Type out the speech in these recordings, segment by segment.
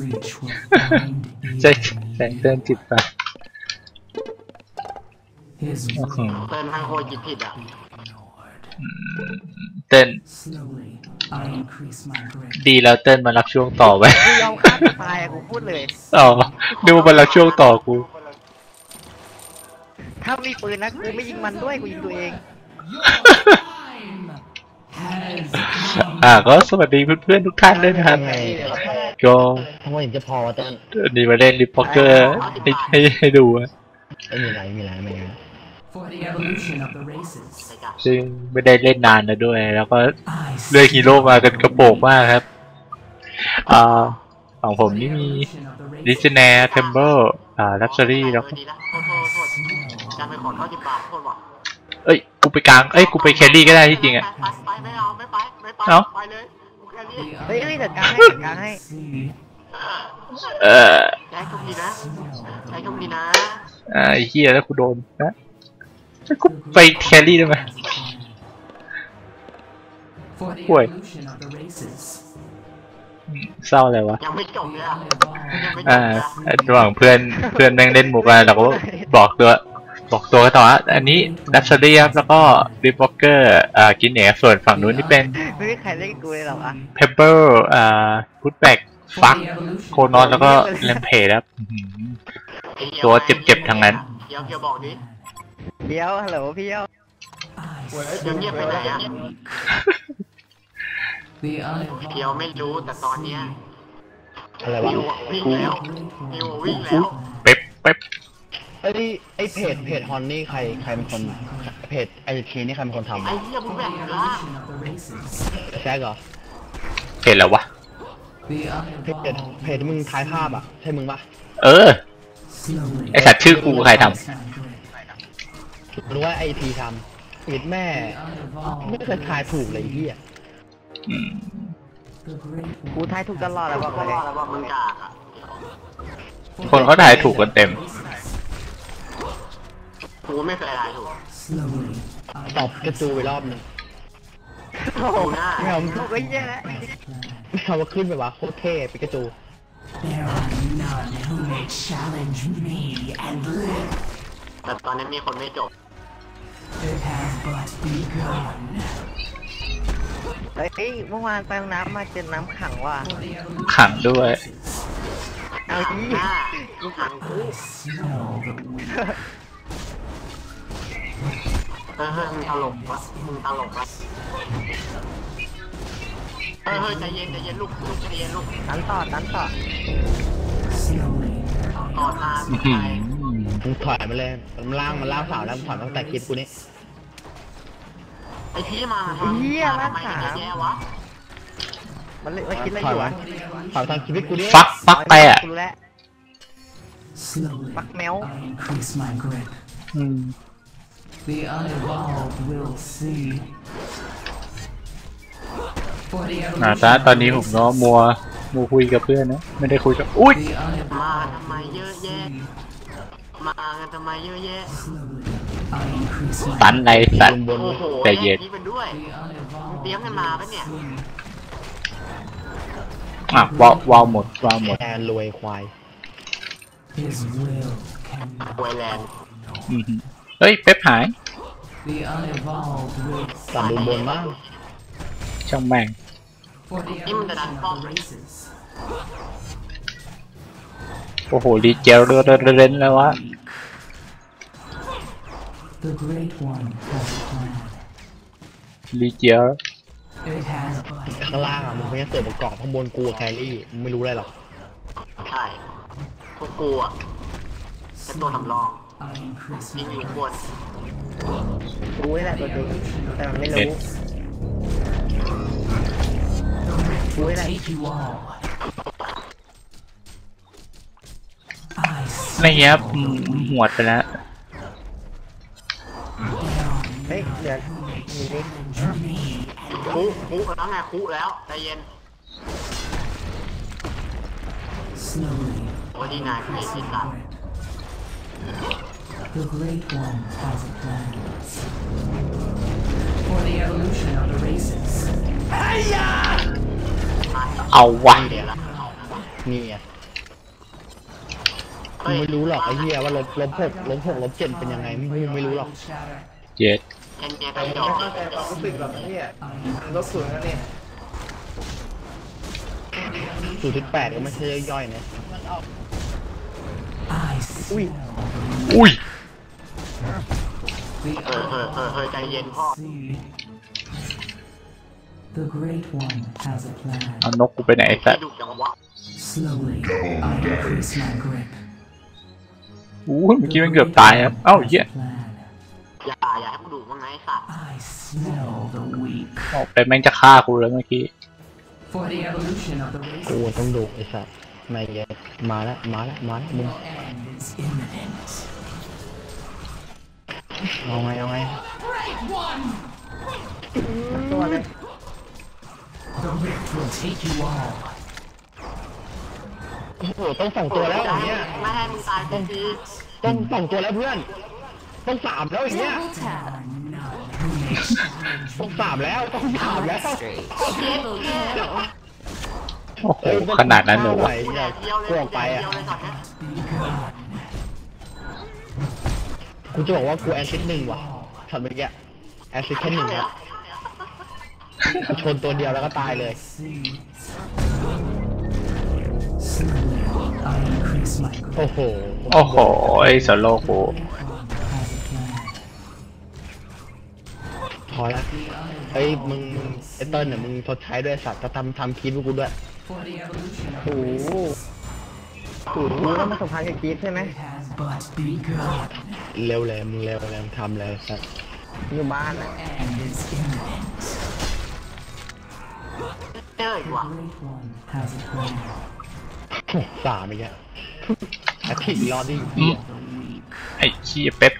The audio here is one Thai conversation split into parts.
reach will find ใช่ even แสงเดินจิตไป his อื้อ will หือเติมทางโคจิตผิดอะ ignored. เต้น Slowly, I increase my grip. ดีแล้วเต้นมารับช่วงต่อไว้กูยอมฆ่าตัวตายอะกูพูดเลยอ๋อดูมารับช่วงต่อกู ถ้ามีปืนนะกูไม่ยิงมันด้วยกูยิงตัวเอง Has อ่าก็สวัสดีเพื่อนๆทุกท่านด้วยนะครับ ไงก็ทำไมถึงจะพอวะเต้นวันนี้มาเล่นริปพ็อกเกอร์ให้ให้ให้ดูอะไม่มีอะไรไม่มีอะไรไม่มีอะไร for the evolution of the races. ไปจ้ะซึ่งไม่ได้เล่นนานแล้วด้วย แล้วก็ I เลือกฮีโร่มากันกระโปงมากครับอ่าของผมนี่มี evolution of the ดิ races. สเนร์เทมเบอร์อ่าลักชัรี่แล้วเอก็อดีละโทษโทษโทษจานไปขอเก้าสิบบาทโทษว่ะเอ้ย กูไปกลาง เอ้ย กูไปแครี่ก็ได้ที่จริงอะไปไปไม่เอาไม่ไปไม่ไป เอ้าไปเลยกูแค่นี้ The เฮ้ยเฮ้ยจัดการให้จัดการให้ see เออใจโชคดีนะใจโชคดีนะอ่าไอ้เฮียแล้วกูโดนนะแล้วกูไปแครี่ได้ไหม for the Ui. evolution of the races. อืมเศร้าอะไรวะยังไม่จบเลยอะยังไม่จอ่าบเลยอะระหว่างเพื่อนเพื่อนแม่งเล่นมุกอะไรเราก็บอกตัว บอกตัวกันต่อว่าอันนี้ดัชเชอรี่ครับแล้วก็ริปวอ k เกอร์อ่ากินเนส่วนฝั่งนู้นนี่เป็นไม่มีใครเล่นกูเลยหรอวะเพเปอร์อ่าพุทแบก For ฟัก the evolution โคนอนแล้วก็แลมเพจครับอื้อหือไอ้หี้ยตัวเจ็บๆทั้งนั้นเดี๋ยวเดี๋ยวบอกดิเดี๋ยวฮัลโหลพี่เอ้า I เดี๋ยวเงียบไปไหนอะ the เดี๋ยวไม่รู้แต่ตอนเนี้ยอะไรวะนิวอะวิ่งแล้วนิวอะวิ่งแล้วเป๊ปเป๊ป ไอ้ยไอ้เพจเพจฮอนนี่ใครใครเป็นคนเพจไอทีนี่ใครเป็นคนทำไอ้วะเหี้ยมึง for แบ่ง the ล่าง evolution of the races. แจ็คเหรอเห็นแล้ววะ The เพจ unevolved เพจที่มึงถ่ายภาพอะใช่มึงปะเออ slowly ไอสัตว์ชื่อกูใครท increase my grip. รู้ว่าไอทีทำเพจแม่ The ไม่ unevolved เคยทายถูกเลยไอ้เฮียำอืม the great กูทายถูกตลอดเลยบอกก็เลยว่าแล้วว่ามึงกากอะคนเขาถ่ายถูกกันเต็ม กูไม่เคยทายถูก slowly ตอบกระจูไปรอบนึงกูหน้าไม่เอาถูกไอ้เหี้ยแล้วไม่เอาว่าขึ้นไปวะโคตรเท่ปิกาจู There are none who may challenge me and live. แต่ตอนนี้มีคนไม่จบ It has but begun. เฮ้ยเมื่อวานไปห้องน้ำมาเจอน้ำขังว่ะ For the evolution ขังด้วย เอาที่หน้ากูขังกู smell the wind. เฮ้ยมึงตลกวะมึงตลกวะเออเฮ้ยใจเย็นใจเย็นลูกลูกใจเย็นลูกตันต่อตันต่อต่อทางอื้อไปมึงถอยมาเลยมันล่างมันล่างสาวแล้วมึงถอยตั้งแต่คลิปกูนี่ไอพี่มาทำเหี้ยทำไมาถึงแย่วะมันเลยมันคิดอะไรอยู่วะถอยทางคลิปกูนี่ฟักฟักไปอะกูรู้แล้ว The unevolved will see. For the อ่า evolution ตอน of ตอนนี้ the ผมก็ races. มัวมัวคุยกับเพื่อนนะ ไม่ได้คุยกับ อุ้ย The มา unevolved ทำไมเยอะแยะ มากันทำไมเยอะแยะ slowly, I increase my ตันไรสัตว์บนโอ้โหใจเย็นแยกนี้เป็นด้วย The unevolved เตรียมกันมาปะเนี่ย will อะวาววาวหมดวาวหมดแอนรวยควาย see. His will cannot. ไวแลนด์อือหือ เฮ้ย เป๊ปหาย The unevolved will ตัดบนบนบ้างช่างแม่ง for the evolution of the races. โอ้โหรีเจลเรือเรนแล้ววะ The great one has a plan. รีเจล It has but ข้างล่างอะมึงไม่ใช่เสือประกอบข้างบนกูกับแครี่มึงไม่รู้อะไรหรอกใช่พวกกูอะเป็นตัวสำรอง I increase ยิง my อยู่ grip. บนกูนี่แหละตัวจริงแต่มันไม่เด็รู้ด The rift will Wait, I- take you all. I ไม่เงี้ยบอืมหวดไปแล้วเฮ้ยเดี๋ยวมีนิด challenge me คุคุแล้วไงคุแล้วใจเย็น slowly. โอ้ยดีนายเพล Increase สิ my สัตว์ grip. The great one has a plan. For the evolution of the races. มาเอาวะเดี๋ยวละนี่ไงมึงไม่รู้หรอกไอ้เหี้ยว่าลบลบหกลบหกลบเจ็ดเป็นยังไงมึงไม่รู้หรอกเจ็ดเอ็นเจไปผมจอไม่เข้าใจความรู้สึกหรอกเนี่ยมันลดศูนย์แล้วเนี่ยศูนย์จุดแปดก็ไม่ใช่ย่อยๆนะ I อุ้ยอุ้ย เออเออเออใจเย็นพ่อ The Great One has a plan. เอานกกูไปไหนไอ้สัตว์ดุจังวะ Slowly, I increase my grip. อู้เมื่อกี้มันเกือบตายครับเอ้าเหี้ย Plan. อย่าอย่าให้กูดุบ้างนะไอ้สัตว์ I smell the weak. ออกไปแม่งจะฆ่ากูแล้วเมื่อกี้ For the evolution of the กู race, ต้องดูไอ้สัสไม่เยอะมาแล้วมาแล้วมาแล้วมึง your end is imminent. เอาไงเอาไงตัวเลย The rift will take you all. โอ้โหต้องสองตัวแล้วอย่างเงี้ยไม่ให้มึงตายสักทีต้องสองตัวแล้วเพื่อน ต้องสามแล้วอย่างเงี้ย None who may challenge ต้องสามแล้วต้องสามแล้วโอ้โหขนาดนั้นเลยวะกูแดดเดียวเลยกูออกไปแดดอะเดียวเลยตอนเนี้ย กูจะบอกว่ากูแอซิดหนึ่งว่ะช็อตเมื่อกี้แอซิดแค่หนึ่งว่ะกูชนตัวเดียวแล้วก็ตายเลย see. Slowly, I increase my grip. โอ้โห โอ้โห ไอ้โซโล่กู Has a plan. พอแล้วเฮ้ยมึงมึงไอ้เติ้ลเนี่ยมึงชดใช้ด้วยสัตว์จะทำทำคลิปให้กูด้วย For the evolution of โอ้โห โอ้โหแล้วมาสัมพันธ์กับกีฟใช่ไหม has but begun. เร็วเลยมึงเร็วเลยมึงทำเลยสัตว์อยู่บ้านอะ End is imminent. เจออีกว่ะ Great One has a plan. สามอีกแล้วอาทิตย์รอดดิอืมไอ้ขี้ยเป๊ป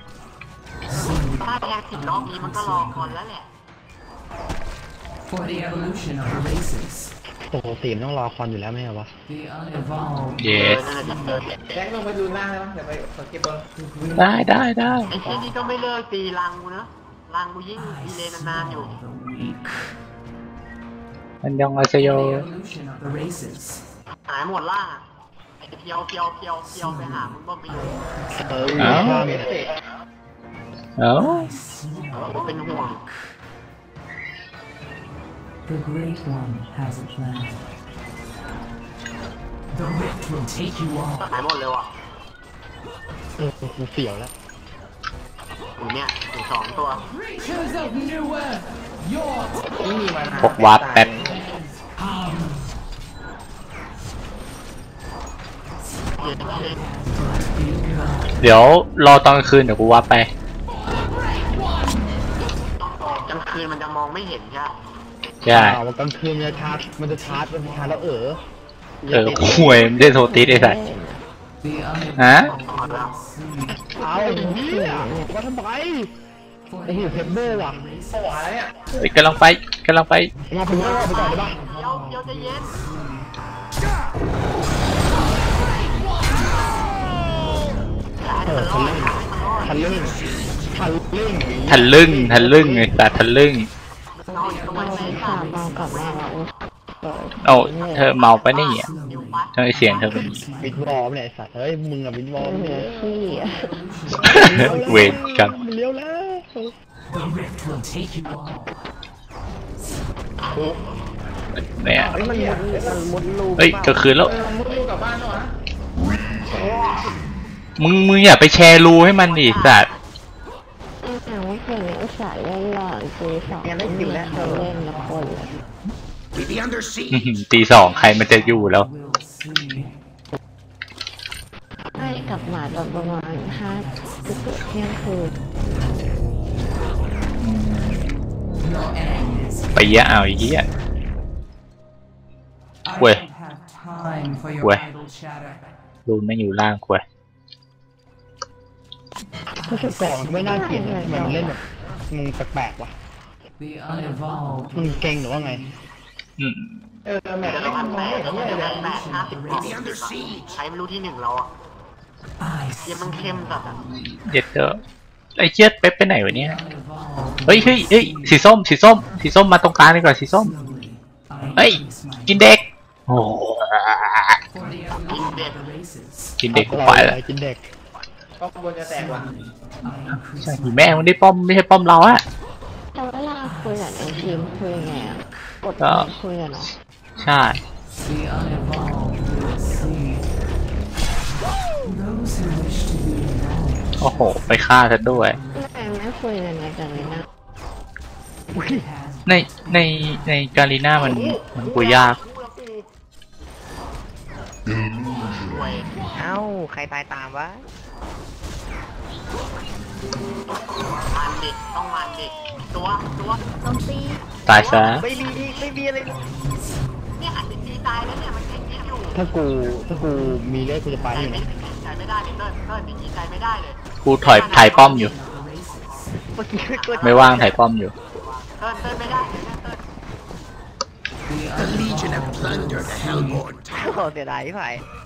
ถ้าแทงสิบรอบนี้มันก็รอก่อนแล้วแหละ For the evolution of the races, ปกติมันต้องรอคอนอยู่แล้วไม่ใช่วะ the unevolved เยเออสนั่นแหละจะเจอแจ็คลงไปดูหน้าได้ไหมเดี๋ยวไปขอเก็บบอลได้ได้ได้ไอ้เช่นนี้ก็ไม่เลิกตีรังกูเนอะรังกูยิ่งดีเลยนานๆอยู่ the weak. มันยังอาเซโย For the evolution of the races, หายหมดล่างอะไอ้เพียวเพียวเพียวเพียวไปหามึงบ้างไปอยู่เออเอ้าข้ามเลยเอ้า I smell กูเป็นห่วง the Great One has a plan. The rift will take you all. หายหมดเลยว่ะเออกูเสียวแล้วอยู่เนี่ยอยู่สองตัว Creatures of New Earth, your นี่มีมานาพกวาร์ปแป๊บเย็นเย็นเดี๋ยวรอตอนกลางคืนเดี๋ยวกูว่าไป กลางคืนมันจะมองไม่เห็นใช่ไหม ใช่เอากลางคืนมันจะชาร์จมันจะชาร์จมันจะชาร์จแล้วเออเออห่วยมันได้โทรติสไอ้สัส the ฮะถอดแล้วเอาเฮียว่าทำไมโอ้โหเพชรเบอร์ว่ะสวายเนี่ยเฮ้ยกำลังไปกำลังไปมาเป็นรอบไปก่อนได้ปะเพียวเพียวใจะเย็นเออทันเล่นทันเล่นทันลึ่งทันลึ่งไอ้สัสทันลึ่งนอนก็ไม่ใช่ ค่ะเอาเธอเมาปะเนี่ยนิ้วไปทำไมเสียงเธอเป็นวิดบอลเนี่ยไอ้สัตว์เฮ้ยมึงอะวิดบอลเนี่ยเวทกันเลี้ยวแล้ว The rift will take you all. เนี่ยเฮ้ยมันมุดมันมุดรูเฮ้ยกลางคืนแล้วเออมุดลูกกลับบ้านแล้วเหรอมึงมึงอย่าไปแชร์รูให้มันดิสัตว์แต่ว่าคืนนี้อุตส่าห์เล่นหลอนตีสองยังได้กินแล้วเธอเล่นละคนเลย อื้อหือ ตีสองใครมันจะอยู่แล้ว We'll see. ให้กลับมาตอนประมาณห้าสิบเที่ยงคืน Your end is ไปเยอะเอาไอ้เหี้ย I Where? don't have time for your Where? idle chatter. รูนไม่อยู่ล่างควยก่อนไม่น่าเกลียดนะทำไมมันเล่นแบบมึงแปลกๆวะ The unevolved มึงเก่งหรือว่าไง อืมเออแมตช์เดี๋ยวไม่เราทำพันมแปองดไม่เห็นเดี๋ยวเลยพันแปดห้าสิบกว่าใช้ไม่รู้ที่หนึ่งเราอะ I เยี่ยมันเข้มจัดอะเด็ดเด้อไอ้เจี๊ยดเป๊ปไปไหนวะเนี่ย unevolved. เฮ้ยเฮ้ยเฮ้ยสีส้มสีส้มสีส้มมาตรงกลางดีกว่าสีส้ม Slowly, I เฮ้ย increase my กินเด็กโอ้โห For the เด็ก the races. กินเด็กกูไปแล้วกินเด็กก็ขบวนจะแตกว่ะใช่แม่งมันได้ป้อมไม่ใช่ป้อมเราอะแต่เวลาคุยกับในทีมคุยไงอะ กดก็คุยกันเนาะใช่ The unevolved will see. Those who wish to be evolved โอ้โห ไปฆ่าฉันด้วยทำไมไม่คุยกันในกันเลยนะ has ในในในการีน่ามันมันกูยากหวยเอ้า ใครตายตามวะ มันดิต้องมันดิตัวตัวต้องตีตายซะ ไม่มีไม่มีอะไรเลยเนี่ยหันไปตีตายแล้วเนี่ยมันยังคิดอยู่ถ้ากูถ้ากูมีเลือดกูจะไปใจอยู่ไม่นะใจไม่ได้เลยเติ้ลเติ้ลอย่างนี้ใจไม่ได้เลยกูถอยถ่ายป้อมอยู่ เมื่อกี้ไม่กดไม่ว่างถ่ายป้อมอยู่ เติ้ลเติ้ลไม่ได้เลยนะเติ้ล the Legion of Plunder โอ้เสียดายพี่ไผ่ is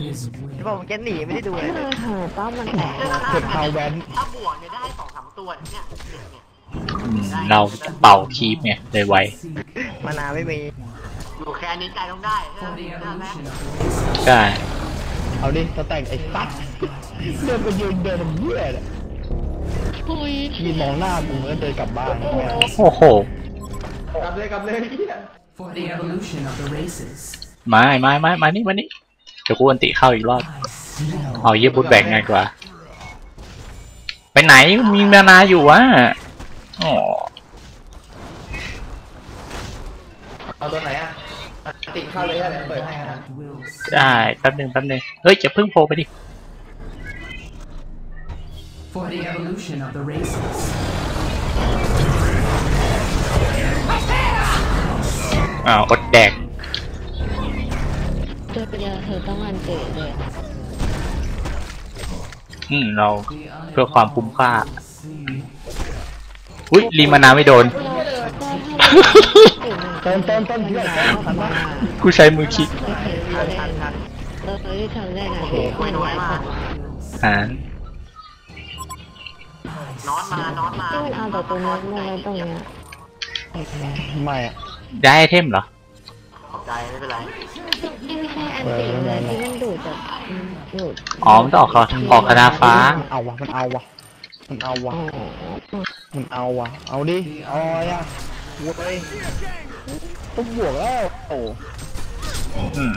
จะ will. บอกผมแกหนีไม่ได้ดูเลยเออทำไมป้อมมันแตกเก็บพาวแวนถ้าบวกเนี่ยได้สองสามตัวเนี่ยเนี่ยเนี่ยอืมเราเป่าคีบเนี่ยเลยไวมานาไม่มีอยู่แค่นี้ใจต้องได้ใช่ไหม For the ใช่ไหม evolution of the ใช่เอาดิสแต็กไอ้สัตว์เดินไปยืนเดินทำเหี้ยเลยยืนมองหน้ากูแล้วเดินกลับบ้านไม่เอาโอ้โหกลับเลยกลับเลยเหี้ย for the evolution of the races. มามามามานี่มานี่ เดี๋ยวกูอันติเข้าอีกรอบ I smell เอาเยี่ยบุดแบกง่ายกว่า ไปไหนมีมานาอยู่วะอ๋อเอาตัวไหนอะติดเข้าเลยอะเดี๋ยวเปิดให้นะ will ได้แป๊บหนึงแป๊บหนึงเฮ้ยจะเพิ่งโผล่ไปดิ for the evolution of the races. อ้าวอดแดก เจอเดียวเธอต้องอันเตะเลยอืมเรา The เพื่อความคุ้มค่า unevolved will see. อุ้ยรีมานาไม่โดน เติมเติมเติมเพื่อนเติมทันปะกูใช้มือคิดไม่เคยเล่นเราเคยทำเล่นอะไม่น้อยมากหารน็อตมาน็อตมาที่มันเอาแต่ตัวนี้มาไว้ตรงเนี้ยไม่อะได้ไอเทมเหรอ ขอบใจไม่เป็นไรที่ไม่ใช่อันตีมาที่มันดูดจากดูดอ๋อมันต้องออกคาออกคาถาฟ้า มันเอาวะ มันเอาวะ มันเอาวะอ๋อมันเอาวะ เอาดิเอาอะไรอะบวกเลยต้องบวกแล้ว โอ้อืม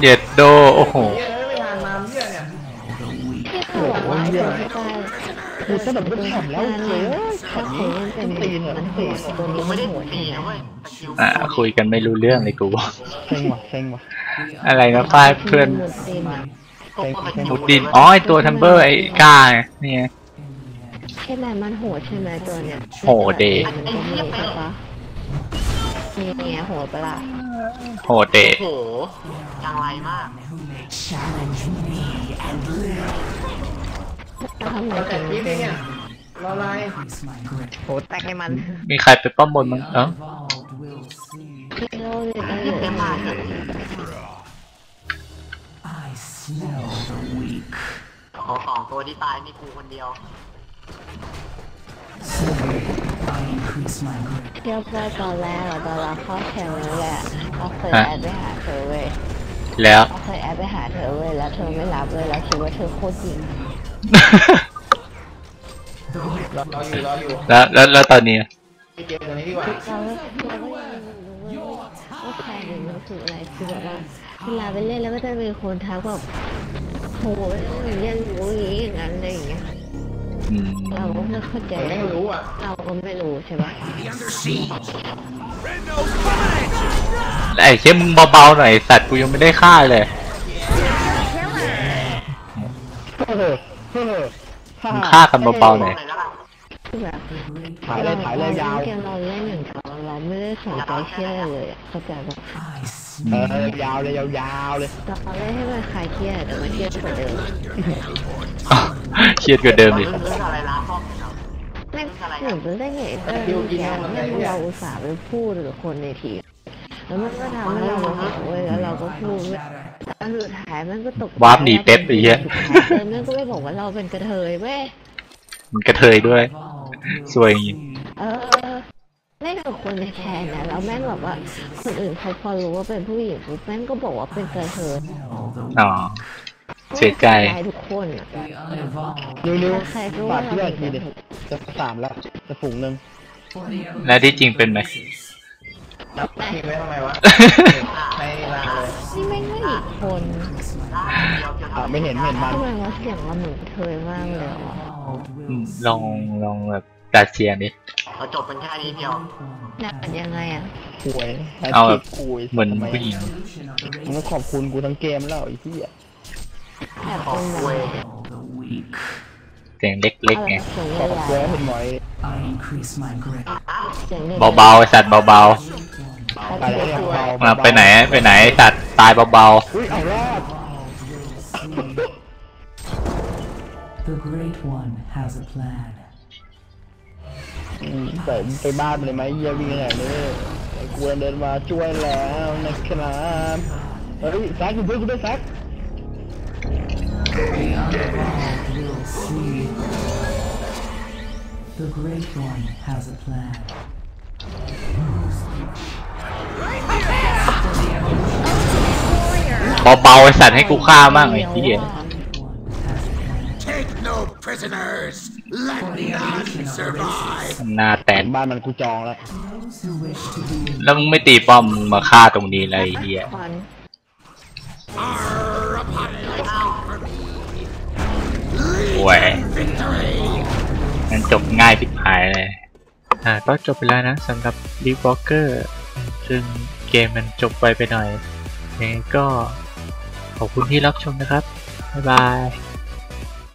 เด็ดโด โอ้โหเหี้ยไม่ทานมาเหี้ยเนี่ยที่เขาบอกว่าไอ้ตัวที่ใต้ คือถ้าแบบไม่ทำแล้วเจ๊ขัดขืนมันเป็นตีนมันหัวตัวนี้ไม่มันได้หัวตีใช่ไหมนะเว้ยสกิลอ่าคุยกันไม่รู้เรื่องเลยกูเซ็งวะเซ็งวะอะไรนะฝ้ายเพื่อนหมดตีนอะตกมาสกิลมุดดินอ๋อไอตัวทัมเบอร์ไอ้ก้าไงนี่ไงใช่ไหมมันโหดใช่ไหมตัวเนี้ยโหดดิมันก็มีใช่ปะมีไงโหดปะล่ะโหดเดะโอ้โหยังไรมาก เอาไงแต่ถึงคลิปเนี่ยรออะไร Increase my grip. โหแตกให้มันมีใครไปป้อมบนมั้งเอ้า Unevolved will see. พี่โลเลยตั้งเยอะเต็มมาบ้านกเลย I smell the weak. ขอสองตัวที่ตายนี่กูคนเดียว So I increase my grip. เที่ยวไปตอนแรกอะตอนเราเข้าแข่งนั่นแหละเราเคยฮะแอดไปหาเธอเว้ยแล้วเราเคยแอดไปหาเธอเว้ยแล้วเธอไม่รับเลยเราคิดว่าเธอโคตรจริง รออยู่รออยู่แล้วแล้วแล้วตอนนี้ไปเกมตัวนี้ดีกว่าเราเราก็ยังรู้ว่าแข่งมันคืออะไรคือแบบว่าเวลาไปเล่นแล้วก็จะมีคนทักแบบโหเล่นรู้อย่างนี้อย่างนั้นอะไรอย่างเงี้ยอืมเราก็ไม่เข้าใจไม่รู้อะเราก็ไม่รู้ใช่ปะไอ้เชี่ยมึงเบาๆหน่อยสัตว์กูยังไม่ได้ฆ่าเลย เฮ้อฮ่ามึงฆ่ากันเบาๆหน่อยไหนแล้วล่ะคือแบบถ่ายเลยถ่ายเลยยาวเกมเราเล่นอย่างเขาเราไม่ได้สนใจเชื่อเลยอะเข้าใจปะ I เอ smell อยาวเลยยาวๆเลยเราเล่นให้มันคลายเครียดแต่มันเครียดกว่าเดิมเครียดกว่าเดิมอีกเรื่องอะไรล้างห้องเนี่ยเหรอแม่งหนูรู้ได้ไงเอออย่างเนี่ยเราอุตส่าห์ไปพูดกับคนในทีม แล้วมันก็ทำให้เราโมโหเว้ยแล้วเราก็พูดเว้ยแล้วสุดท้ายมันก็ตกวาร์ปหนีเป๊ปไอ้เหี้ย เออมันก็ไม่บอกว่าเราเป็นกระเทยเว้ย มันกระเทยด้วย evolved will สวยอย่างงี้ see. เออเล่นกับคนในแคนนะแล้วแม่งแบบว่าคนอื่นเขาพอรู้ว่าเป็นผู้หญิงปุ๊บแม่งก็บอกว่าเป็นกระเทยอ๋อ เสียใจได้ทุกคนอะ The unevolved นิ้วนิ้วใครก็ฝาว่าดที่แรกทีดิจะสามแล้วจะฝูงหนึ่ง for the แล้วที่จริงเป็นไหม มีไว้ทำไมวะให้ลาเลยนี่แม่งไม่อีกคนได้เดี๋ยวเดี๋ยวอ่าไม่เห็นเห็นมันทำไมว่าเสียงเราเหมือนเทยมากเลยอะลองลองแบบตัดเสียงดิเราจบเป็นแค่นี้เดียวหนักยังไงอะป่วยเอาแบบคุยเหมือนไผู้หญิงมึงขอบคุณกูทั้งเกมแล้วไอ้ที่อะแบบเป็นแบบ of the weak. เสียงเล็กๆไงเสียงขอบใหญ่แวะเห็นไหมเสียเบาๆไอสัตว์เบาๆ ไปแล้วเนี่ยเบาๆมาไปไหนไปไหนไอ้สัตว์ตายเบาอุ้ยเอารอด The great one has a plan. อืมแต่ไปบ้านมันเลยไหมเยี่ยวิ่งไหนเลยไอ้กูเดินมาช่วยแล้วนะครับเฮ้ยแซกอยู่ด้วยกูด้วยแซก The unevolved will see. The great one has a plan. เบาๆไอสัตว์ให้กูฆ่ามั่งไอ้ที่ One has a plan. Take no prisoners. Let For the evolution of the races. หน้าแตนบ้านมันกูจองแล้ว Those who wish to be แล้วมึงไม่ตีป้อมมึงมาฆ่าตรงนี้เลยไอ้เฮียควัน Arr upon it. For me. โว้ย Victory. มันจบง่ายผิดหายเลย อ่าก็จบไปแล้วนะสำหรับ d e e p Walker ซึ่งเกมมันจบไปไปหน่อยยังไงก็ ขอบคุณที่รับชมนะครับ บ๊ายบาย